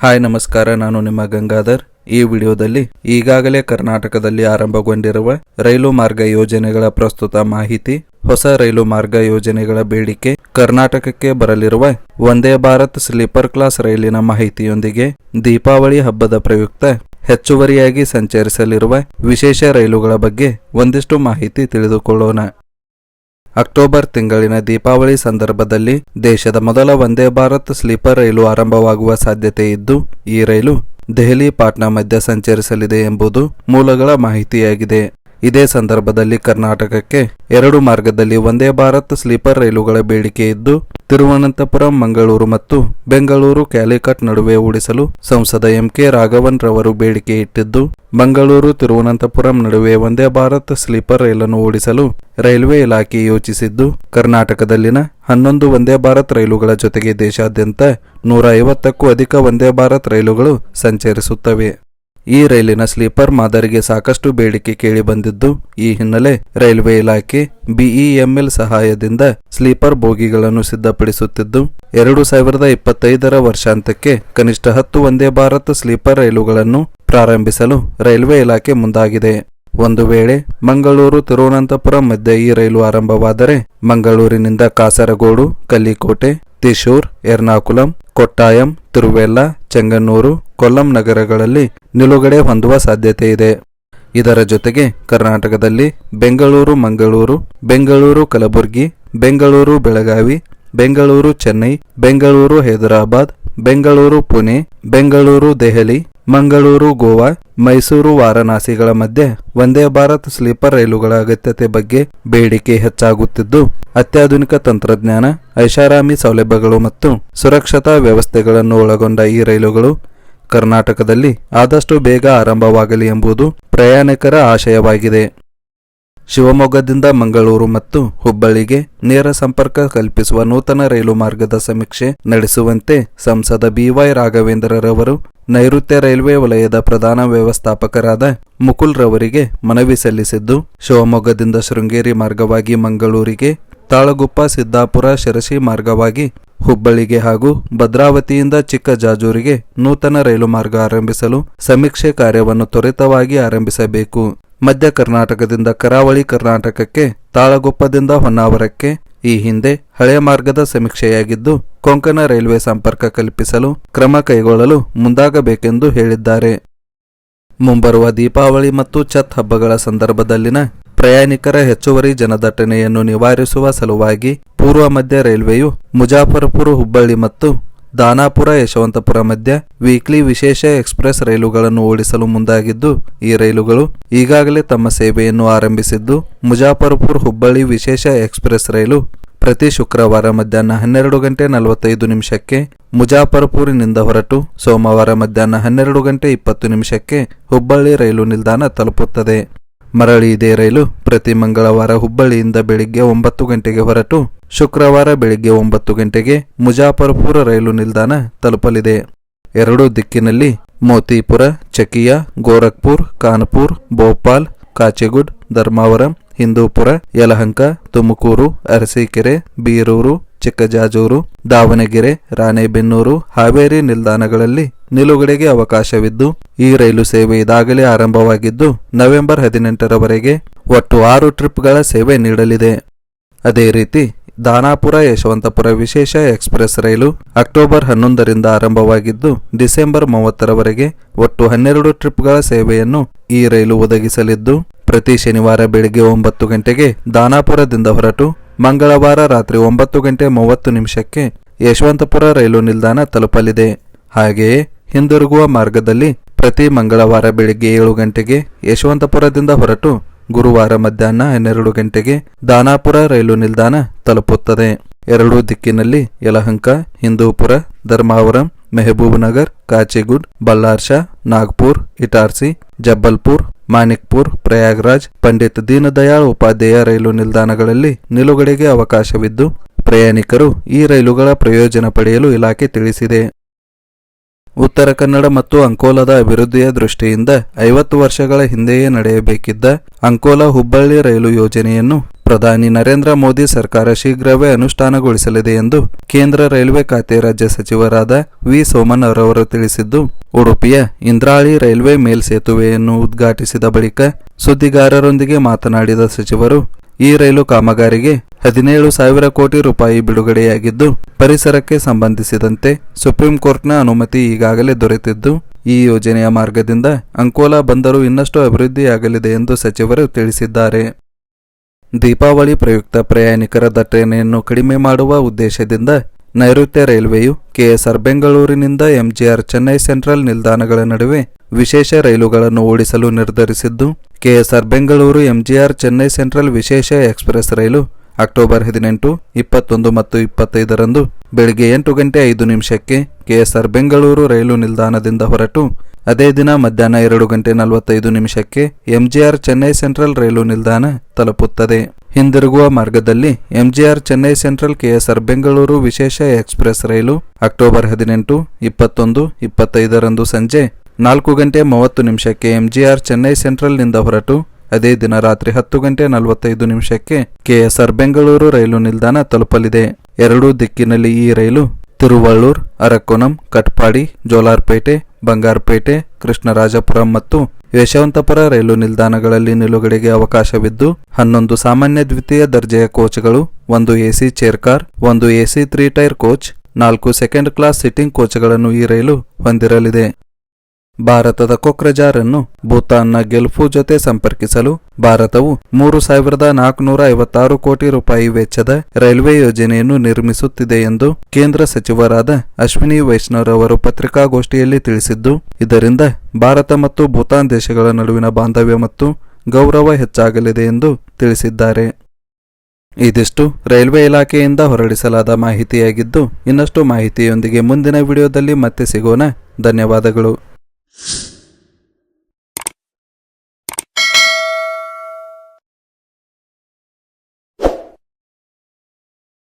Hi, ನಮಸ್ಕಾರ. ನಾನು ನಿಮ್ಮ ಗಂಗಾಧರ್. ಈ ವಿಡಿಯೋದಲ್ಲಿ ಈಗಾಗಲೇ ಕರ್ನಾಟಕದಲ್ಲಿ ಆರಂಭಗೊಂಡಿರುವ ರೈಲು ಮಾರ್ಗ ಯೋಜನೆಗಳ ಪ್ರಸ್ತುತ ಮಾಹಿತಿ, ಹೊಸ ರೈಲು ಮಾರ್ಗ ಯೋಜನೆಗಳ ಬೇಡಿಕೆ, ಕರ್ನಾಟಕಕ್ಕೆ ಬರಲಿರುವ ವಂದೇ ಭಾರತ್ ಸ್ಲೀಪರ್ ಕ್ಲಾಸ್ ರೈಲಿನ ಮಾಹಿತಿಯೊಂದಿಗೆ ದೀಪಾವಳಿ ಹಬ್ಬದ ಪ್ರಯುಕ್ತ ಹೆಚ್ಚುವರಿಯಾಗಿ ಸಂಚರಿಸಲಿರುವ ವಿಶೇಷ ರೈಲುಗಳ ಬಗ್ಗೆ ಒಂದಿಷ್ಟು ಮಾಹಿತಿ ತಿಳಿದುಕೊಳ್ಳೋಣ. ಅಕ್ಟೋಬರ್ ತಿಂಗಳಿನ ದೀಪಾವಳಿ ಸಂದರ್ಭದಲ್ಲಿ ದೇಶದ ಮೊದಲ ವಂದೇ ಭಾರತ್ ಸ್ಲೀಪರ್ ರೈಲು ಆರಂಭವಾಗುವ ಸಾಧ್ಯತೆ ಇದ್ದು, ಈ ರೈಲು ದೆಹಲಿ, ಪಾಟ್ನಾ ಮಧ್ಯ ಸಂಚರಿಸಲಿದೆ ಎಂಬುದು ಮೂಲಗಳ ಮಾಹಿತಿಯಾಗಿದೆ. ಇದೇ ಸಂದರ್ಭದಲ್ಲಿ ಕರ್ನಾಟಕಕ್ಕೆ ಎರಡು ಮಾರ್ಗದಲ್ಲಿ ವಂದೇ ಭಾರತ್ ಸ್ಲೀಪರ್ ರೈಲುಗಳ ಬೇಡಿಕೆ ಇದ್ದು, ತಿರುವನಂತಪುರಂ, ಮಂಗಳೂರು ಮತ್ತು ಬೆಂಗಳೂರು ಕ್ಯಾಲಿಕಟ್ ನಡುವೆ ಓಡಿಸಲು ಸಂಸದ ಎಂಕೆ ರಾಘವನ್ ರವರು ಬೇಡಿಕೆ ಇಟ್ಟಿದ್ದು, ಮಂಗಳೂರು ತಿರುವನಂತಪುರಂ ನಡುವೆ ವಂದೇ ಭಾರತ್ ಸ್ಲೀಪರ್ ರೈಲನ್ನು ಓಡಿಸಲು ರೈಲ್ವೆ ಇಲಾಖೆ ಯೋಚಿಸಿದ್ದು, ಕರ್ನಾಟಕದಲ್ಲಿನ ಹನ್ನೊಂದು ವಂದೇ ಭಾರತ್ ರೈಲುಗಳ ಜೊತೆಗೆ ದೇಶಾದ್ಯಂತ ನೂರ ಐವತ್ತಕ್ಕೂ ಅಧಿಕ ವಂದೇ ಭಾರತ್ ರೈಲುಗಳು ಸಂಚರಿಸುತ್ತವೆ. ಈ ರೈಲಿನ ಸ್ಲೀಪರ್ ಮಾದರಿಗೆ ಸಾಕಷ್ಟು ಬೇಡಿಕೆ ಕೇಳಿಬಂದಿದ್ದು ಈ ಹಿನ್ನೆಲೆ ರೈಲ್ವೆ ಇಲಾಖೆ ಬಿಇಎಂಎಲ್ ಸಹಾಯದಿಂದ ಸ್ಲೀಪರ್ ಬೋಗಿಗಳನ್ನು ಸಿದ್ಧಪಡಿಸುತ್ತಿದ್ದು, ಎರಡು ಸಾವಿರದ ಇಪ್ಪತ್ತೈದರ ವರ್ಷಾಂತ್ಯಕ್ಕೆ ಕನಿಷ್ಠ ಹತ್ತು ವಂದೇ ಭಾರತ್ ಸ್ಲೀಪರ್ ರೈಲುಗಳನ್ನು ಪ್ರಾರಂಭಿಸಲು ರೈಲ್ವೆ ಇಲಾಖೆ ಮುಂದಾಗಿದೆ. ಒಂದು ವೇಳೆ ಮಂಗಳೂರು ತಿರುವನಂತಪುರಂ ಮಧ್ಯೆ ಈ ರೈಲು ಆರಂಭವಾದರೆ, ಮಂಗಳೂರಿನಿಂದ ಕಾಸರಗೋಡು, ಕಲ್ಲಿಕೋಟೆ, ತ್ರಿಶೂರ್, ಎರ್ನಾಕುಲಂ ಕೊಟ್ಟಾಯಂ, ತಿರುವೆಲ್ಲ, ಚೆಂಗನ್ನೂರು, ಕೊಲ್ಲಂ ನಗರಗಳಲ್ಲಿ ನಿಲುಗಡೆ ಹೊಂದುವ ಸಾಧ್ಯತೆ ಇದೆ. ಇದರ ಜೊತೆಗೆ ಕರ್ನಾಟಕದಲ್ಲಿ ಬೆಂಗಳೂರು, ಮಂಗಳೂರು, ಬೆಂಗಳೂರು ಕಲಬುರಗಿ, ಬೆಂಗಳೂರು ಬೆಳಗಾವಿ, ಬೆಂಗಳೂರು ಚೆನ್ನೈ, ಬೆಂಗಳೂರು ಹೈದರಾಬಾದ್, ಬೆಂಗಳೂರು ಪುಣೆ, ಬೆಂಗಳೂರು ದೆಹಲಿ ಮಂಗಳೂರು, ಗೋವಾ, ಮೈಸೂರು, ವಾರಣಾಸಿಗಳ ಮಧ್ಯೆ ವಂದೇ ಭಾರತ್ ಸ್ಲೀಪರ್ ರೈಲುಗಳ ಅಗತ್ಯತೆ ಬಗ್ಗೆ ಬೇಡಿಕೆ ಹೆಚ್ಚಾಗುತ್ತಿದ್ದು, ಅತ್ಯಾಧುನಿಕ ತಂತ್ರಜ್ಞಾನ, ಐಷಾರಾಮಿ ಸೌಲಭ್ಯಗಳು ಮತ್ತು ಸುರಕ್ಷತಾ ವ್ಯವಸ್ಥೆಗಳನ್ನು ಒಳಗೊಂಡ ಈ ರೈಲುಗಳು ಕರ್ನಾಟಕದಲ್ಲಿ ಆದಷ್ಟು ಬೇಗ ಆರಂಭವಾಗಲಿ ಎಂಬುದು ಪ್ರಯಾಣಿಕರ ಆಶಯವಾಗಿದೆ. ಶಿವಮೊಗ್ಗದಿಂದ ಮಂಗಳೂರು ಮತ್ತು ಹುಬ್ಬಳ್ಳಿಗೆ ನೇರ ಸಂಪರ್ಕ ಕಲ್ಪಿಸುವ ನೂತನ ರೈಲು ಮಾರ್ಗದ ಸಮೀಕ್ಷೆ ನಡೆಸುವಂತೆ ಸಂಸದ ಬಿವೈ ರಾಘವೇಂದ್ರರವರು ನೈಋತ್ಯ ರೈಲ್ವೆ ವಲಯದ ಪ್ರಧಾನ ವ್ಯವಸ್ಥಾಪಕರಾದ ಮುಕುಲ್ ರವರಿಗೆ ಮನವಿ ಸಲ್ಲಿಸಿದ್ದು, ಶಿವಮೊಗ್ಗದಿಂದ ಶೃಂಗೇರಿ ಮಾರ್ಗವಾಗಿ ಮಂಗಳೂರಿಗೆ, ತಾಳಗುಪ್ಪ ಸಿದ್ದಾಪುರ ಶಿರಸಿ ಮಾರ್ಗವಾಗಿ ಹುಬ್ಬಳ್ಳಿಗೆ ಹಾಗೂ ಭದ್ರಾವತಿಯಿಂದ ಚಿಕ್ಕಜಾಜೂರಿಗೆ ನೂತನ ರೈಲು ಮಾರ್ಗ ಆರಂಭಿಸಲು ಸಮೀಕ್ಷೆ ಕಾರ್ಯವನ್ನು ತ್ವರಿತವಾಗಿ ಆರಂಭಿಸಬೇಕು. ಮಧ್ಯ ಕರ್ನಾಟಕದಿಂದ ಕರಾವಳಿ ಕರ್ನಾಟಕಕ್ಕೆ, ತಾಳಗುಪ್ಪದಿಂದ ಹೊನ್ನಾವರಕ್ಕೆ ಈ ಹಿಂದೆ ಹಳೆ ಮಾರ್ಗದ ಸಮೀಕ್ಷೆಯಾಗಿದ್ದು, ಕೊಂಕಣ ರೈಲ್ವೆ ಸಂಪರ್ಕ ಕಲ್ಪಿಸಲು ಕ್ರಮ ಕೈಗೊಳ್ಳಲು ಮುಂದಾಗಬೇಕೆಂದು ಹೇಳಿದ್ದಾರೆ. ಮುಂಬರುವ ದೀಪಾವಳಿ ಮತ್ತು ಛತ್ ಹಬ್ಬಗಳ ಸಂದರ್ಭದಲ್ಲಿನ ಪ್ರಯಾಣಿಕರ ಹೆಚ್ಚುವರಿ ಜನದಟ್ಟಣೆಯನ್ನು ನಿವಾರಿಸುವ ಸಲುವಾಗಿ ಪೂರ್ವ ಮಧ್ಯ ರೈಲ್ವೆಯು ಮುಜಾಫರ್ಪುರ್ ಹುಬ್ಬಳ್ಳಿ ಮತ್ತು ದಾನಾಪುರ, ಯಶವಂತಪುರ ಮಧ್ಯ ವೀಕ್ಲಿ ವಿಶೇಷ ಎಕ್ಸ್ಪ್ರೆಸ್ ರೈಲುಗಳನ್ನು ಓಡಿಸಲು ಮುಂದಾಗಿದ್ದು, ಈ ರೈಲುಗಳು ಈಗಾಗಲೇ ತಮ್ಮ ಸೇವೆಯನ್ನು ಆರಂಭಿಸಿದ್ದು, ಮುಜಾಫರ್ಪುರ್ ಹುಬ್ಬಳ್ಳಿ ವಿಶೇಷ ಎಕ್ಸ್ಪ್ರೆಸ್ ರೈಲು ಪ್ರತಿ ಶುಕ್ರವಾರ ಮಧ್ಯಾಹ್ನ ಹನ್ನೆರಡು ಗಂಟೆ ನಲವತ್ತೈದು ನಿಮಿಷಕ್ಕೆ ಮುಜಾಫರ್ಪುರಿನಿಂದ ಹೊರಟು ಸೋಮವಾರ ಮಧ್ಯಾಹ್ನ ಹನ್ನೆರಡು ಗಂಟೆ ಇಪ್ಪತ್ತು ನಿಮಿಷಕ್ಕೆ ಹುಬ್ಬಳ್ಳಿ ರೈಲು ನಿಲ್ದಾಣ ತಲುಪುತ್ತದೆ. ಮರಳಿ ಇದೇ ರೈಲು ಪ್ರತಿ ಮಂಗಳವಾರ ಹುಬ್ಬಳ್ಳಿಯಿಂದ ಬೆಳಿಗ್ಗೆ ಒಂಬತ್ತು ಗಂಟೆಗೆ ಹೊರಟು ಶುಕ್ರವಾರ ಬೆಳಿಗ್ಗೆ ಒಂಬತ್ತು ಗಂಟೆಗೆ ಮುಜಾಫರ್ಪುರ ರೈಲು ನಿಲ್ದಾಣ ತಲುಪಲಿದೆ. ಎರಡೂ ದಿಕ್ಕಿನಲ್ಲಿ ಮೋತಿಪುರ, ಚಕಿಯಾ, ಗೋರಖ್ಪುರ್, ಕಾನ್ಪುರ್, ಭೋಪಾಲ್ ಕಾಚಿಗುಡ್, ಧರ್ಮಾವರಂ, ಹಿಂದೂಪುರ, ಯಲಹಂಕ, ತುಮಕೂರು, ಅರಸೀಕೆರೆ, ಬೀರೂರು, ಚಿಕ್ಕಜಾಜೂರು, ದಾವಣಗೆರೆ, ರಾಣೆಬೆನ್ನೂರು, ಹಾವೇರಿ ನಿಲ್ದಾಣಗಳಲ್ಲಿ ನಿಲುಗಡೆಗೆ ಅವಕಾಶವಿದ್ದು, ಈ ರೈಲು ಸೇವೆ ಇದಾಗಲೇ ಆರಂಭವಾಗಿದ್ದು, ನವೆಂಬರ್ ಹದಿನೆಂಟರವರೆಗೆ ಒಟ್ಟು ಆರು ಟ್ರಿಪ್ಗಳ ಸೇವೆ ನೀಡಲಿದೆ. ಅದೇ ರೀತಿ ದಾನಾಪುರ ಯಶವಂತಪುರ ವಿಶೇಷ ಎಕ್ಸ್ಪ್ರೆಸ್ ರೈಲು ಅಕ್ಟೋಬರ್ ಹನ್ನೊಂದರಿಂದ ಆರಂಭವಾಗಿದ್ದು, ಡಿಸೆಂಬರ್ ಮೂವತ್ತರವರೆಗೆ ಒಟ್ಟು ಹನ್ನೆರಡು ಟ್ರಿಪ್ಗಳ ಸೇವೆಯನ್ನು ಈ ರೈಲು ಒದಗಿಸಲಿದ್ದು, ಪ್ರತಿ ಶನಿವಾರ ಬೆಳಿಗ್ಗೆ ಒಂಬತ್ತು ಗಂಟೆಗೆ ದಾನಾಪುರದಿಂದ ಹೊರಟು ಮಂಗಳವಾರ ರಾತ್ರಿ ಒಂಬತ್ತು ಗಂಟೆ ಮೂವತ್ತು ನಿಮಿಷಕ್ಕೆ ಯಶವಂತಪುರ ರೈಲು ನಿಲ್ದಾಣ ತಲುಪಲಿದೆ. ಹಾಗೆಯೇ, ಹಿಂದಿರುಗುವ ಮಾರ್ಗದಲ್ಲಿ ಪ್ರತಿ ಮಂಗಳವಾರ ಬೆಳಿಗ್ಗೆ ಏಳು ಗಂಟೆಗೆ ಯಶವಂತಪುರದಿಂದ ಹೊರಟು ಗುರುವಾರ ಮಧ್ಯಾಹ್ನ ಹನ್ನೆರಡು ಗಂಟೆಗೆ ದಾನಾಪುರ ರೈಲು ನಿಲ್ದಾಣ ತಲುಪುತ್ತದೆ. ಎರಡೂ ದಿಕ್ಕಿನಲ್ಲಿ ಯಲಹಂಕ, ಹಿಂದೂಪುರ, ಧರ್ಮಾವರಂ ಮೆಹಬೂಬ್ನಗರ್ ಕಾಚಿಗುಡ್ ಬಲ್ಲಾರ್ಷಾ ನಾಗ್ಪುರ್, ಇಟಾರ್ಸಿ, ಜಬ್ಬಲ್ಪುರ್ ಮಾನಿಕ್ಪುರ್ ಪ್ರಯಾಗ್ರಾಜ್, ಪಂಡಿತ್ ದೀನದಯಾಳ್ ಉಪಾಧ್ಯಾಯ ರೈಲು ನಿಲ್ದಾಣಗಳಲ್ಲಿ ನಿಲುಗಡೆಗೆ ಅವಕಾಶವಿದ್ದು ಪ್ರಯಾಣಿಕರು ಈ ರೈಲುಗಳ ಪ್ರಯೋಜನ ಪಡೆಯಲು ಇಲಾಖೆ ತಿಳಿಸಿದೆ. ಉತ್ತರ ಕನ್ನಡ ಮತ್ತು ಅಂಕೋಲದ ಅಭಿವೃದ್ಧಿಯ ದೃಷ್ಟಿಯಿಂದ ಐವತ್ತು ವರ್ಷಗಳ ಹಿಂದೆಯೇ ನಡೆಯಬೇಕಿದ್ದ ಅಂಕೋಲಾ ಹುಬ್ಬಳ್ಳಿ ರೈಲು ಯೋಜನೆಯನ್ನು ಪ್ರಧಾನಿ ನರೇಂದ್ರ ಮೋದಿ ಸರ್ಕಾರ ಶೀಘ್ರವೇ ಅನುಷ್ಠಾನಗೊಳಿಸಲಿದೆ ಎಂದು ಕೇಂದ್ರ ರೈಲ್ವೆ ಖಾತೆ ರಾಜ್ಯ ಸಚಿವರಾದ ವಿ. ಸೋಮನ್ ಅವರವರು ತಿಳಿಸಿದ್ದು, ಉಡುಪಿಯ ಇಂದ್ರಾಳಿ ರೈಲ್ವೆ ಮೇಲ್ಸೇತುವೆಯನ್ನು ಉದ್ಘಾಟಿಸಿದ ಬಳಿಕ ಸುದ್ದಿಗಾರರೊಂದಿಗೆ ಮಾತನಾಡಿದ ಸಚಿವರು, ಈ ರೈಲು ಕಾಮಗಾರಿಗೆ ಹದಿನೇಳು ಸಾವಿರ ಕೋಟಿ ರೂಪಾಯಿ ಬಿಡುಗಡೆಯಾಗಿದ್ದು, ಪರಿಸರಕ್ಕೆ ಸಂಬಂಧಿಸಿದಂತೆ ಸುಪ್ರೀಂ ಕೋರ್ಟ್ನ ಅನುಮತಿ ಈಗಾಗಲೇ ದೊರೆತಿದ್ದು, ಈ ಯೋಜನೆಯ ಮಾರ್ಗದಿಂದ ಅಂಕೋಲಾ ಬಂದರು ಇನ್ನಷ್ಟು ಅಭಿವೃದ್ಧಿಯಾಗಲಿದೆ ಎಂದು ಸಚಿವರು ತಿಳಿಸಿದ್ದಾರೆ. ದೀಪಾವಳಿ ಪ್ರಯುಕ್ತ ಪ್ರಯಾಣಿಕರ ದಟ್ಟಣೆಯನ್ನು ಕಡಿಮೆ ಮಾಡುವ ಉದ್ದೇಶದಿಂದ ನೈಋತ್ಯ ರೈಲ್ವೆಯು ಕೆಎಸ್ಆರ್ ಬೆಂಗಳೂರಿನಿಂದ ಎಂಜಿಆರ್ ಚೆನ್ನೈ ಸೆಂಟ್ರಲ್ ನಿಲ್ದಾಣಗಳ ನಡುವೆ ವಿಶೇಷ ರೈಲುಗಳನ್ನು ಓಡಿಸಲು ನಿರ್ಧರಿಸಿದ್ದು, KSR Bengaluru MGR Chennai Central ವಿಶೇಷ ಎಕ್ಸ್ಪ್ರೆಸ್ ರೈಲು ಅಕ್ಟೋಬರ್ ಹದಿನೆಂಟು, ಇಪ್ಪತ್ತೊಂದು ಮತ್ತು ಇಪ್ಪತ್ತೈದರಂದು ಬೆಳಗ್ಗೆ ಎಂಟು ಗಂಟೆ ಐದು ನಿಮಿಷಕ್ಕೆ ಕೆಎಸ್ಆರ್ ಬೆಂಗಳೂರು ರೈಲು ನಿಲ್ದಾಣದಿಂದ ಹೊರಟು, ಅದೇ ದಿನ ಮಧ್ಯಾಹ್ನ ಎರಡು ಗಂಟೆ ನಲವತ್ತೈದು ನಿಮಿಷಕ್ಕೆ ಎಂಜಿಆರ್ ಚೆನ್ನೈ ಸೆಂಟ್ರಲ್ ರೈಲು ನಿಲ್ದಾಣ ತಲುಪುತ್ತದೆ. ಹಿಂದಿರುಗುವ ಮಾರ್ಗದಲ್ಲಿ MGR Chennai Central KSR Bengaluru ವಿಶೇಷ ಎಕ್ಸ್ಪ್ರೆಸ್ ರೈಲು ಅಕ್ಟೋಬರ್ ಹದಿನೆಂಟು, ಇಪ್ಪತ್ತೊಂದು, ಇಪ್ಪತ್ತೈದರಂದು ಸಂಜೆ ನಾಲ್ಕು ಗಂಟೆ ಮೂವತ್ತು ನಿಮಿಷಕ್ಕೆ ಎಂಜಿಆರ್ ಚೆನ್ನೈ ಸೆಂಟ್ರಲ್ನಿಂದ ಹೊರಟು ಅದೇ ದಿನ ರಾತ್ರಿ ಹತ್ತು ಗಂಟೆ ನಲವತ್ತೈದು ನಿಮಿಷಕ್ಕೆ ಕೆಎಸ್ಆರ್ ಬೆಂಗಳೂರು ರೈಲು ನಿಲ್ದಾಣ ತಲುಪಲಿದೆ. ಎರಡೂ ದಿಕ್ಕಿನಲ್ಲಿ ಈ ರೈಲು ತಿರುವಳ್ಳೂರ್, ಅರಕೋನಂ, ಕಟ್ಪಾಡಿ, ಜೋಲಾರ್ಪೇಟೆ, ಬಂಗಾರಪೇಟೆ, ಕೃಷ್ಣರಾಜಪುರಂ ಮತ್ತು ಯಶವಂತಪುರ ರೈಲು ನಿಲ್ದಾಣಗಳಲ್ಲಿ ನಿಲುಗಡೆಗೆ ಅವಕಾಶವಿದ್ದು, ಹನ್ನೊಂದು ಸಾಮಾನ್ಯ ದ್ವಿತೀಯ ದರ್ಜೆಯ ಕೋಚ್ಗಳು, ಒಂದು ಎಸಿ ಚೇರ್ ಕಾರ್, ಒಂದು ಎಸಿ ತ್ರೀ ಟೈರ್ ಕೋಚ್, ನಾಲ್ಕು ಸೆಕೆಂಡ್ ಕ್ಲಾಸ್ ಸಿಟ್ಟಿಂಗ್ ಕೋಚ್ಗಳನ್ನು ಈ ರೈಲು ಹೊಂದಿರಲಿದೆ. ಭಾರತದ ಕೊಕ್ರಜಾರ್ ಅನ್ನು ಭೂತಾನ್ನ ಗೆಲ್ಫು ಜೊತೆ ಸಂಪರ್ಕಿಸಲು ಭಾರತವು ಮೂರು ಸಾವಿರದ ನಾಲ್ಕುನೂರ ಐವತ್ತಾರು ಕೋಟಿ ರೂಪಾಯಿ ವೆಚ್ಚದ ರೈಲ್ವೆ ಯೋಜನೆಯನ್ನು ನಿರ್ಮಿಸುತ್ತಿದೆ ಎಂದು ಕೇಂದ್ರ ಸಚಿವರಾದ ಅಶ್ವಿನಿ ವೈಷ್ಣವ್ ಅವರು ಪತ್ರಿಕಾಗೋಷ್ಠಿಯಲ್ಲಿ ತಿಳಿಸಿದ್ದು, ಇದರಿಂದ ಭಾರತ ಮತ್ತು ಭೂತಾನ್ ದೇಶಗಳ ನಡುವಿನ ಬಾಂಧವ್ಯ ಮತ್ತು ಗೌರವ ಹೆಚ್ಚಾಗಲಿದೆ ಎಂದು ತಿಳಿಸಿದ್ದಾರೆ. ಇದಿಷ್ಟು ರೈಲ್ವೆ ಇಲಾಖೆಯಿಂದ ಹೊರಡಿಸಲಾದ ಮಾಹಿತಿಯಾಗಿದ್ದು, ಇನ್ನಷ್ಟು ಮಾಹಿತಿಯೊಂದಿಗೆ ಮುಂದಿನ ವಿಡಿಯೋದಲ್ಲಿ ಮತ್ತೆ ಸಿಗೋಣ. ಧನ್ಯವಾದಗಳು. you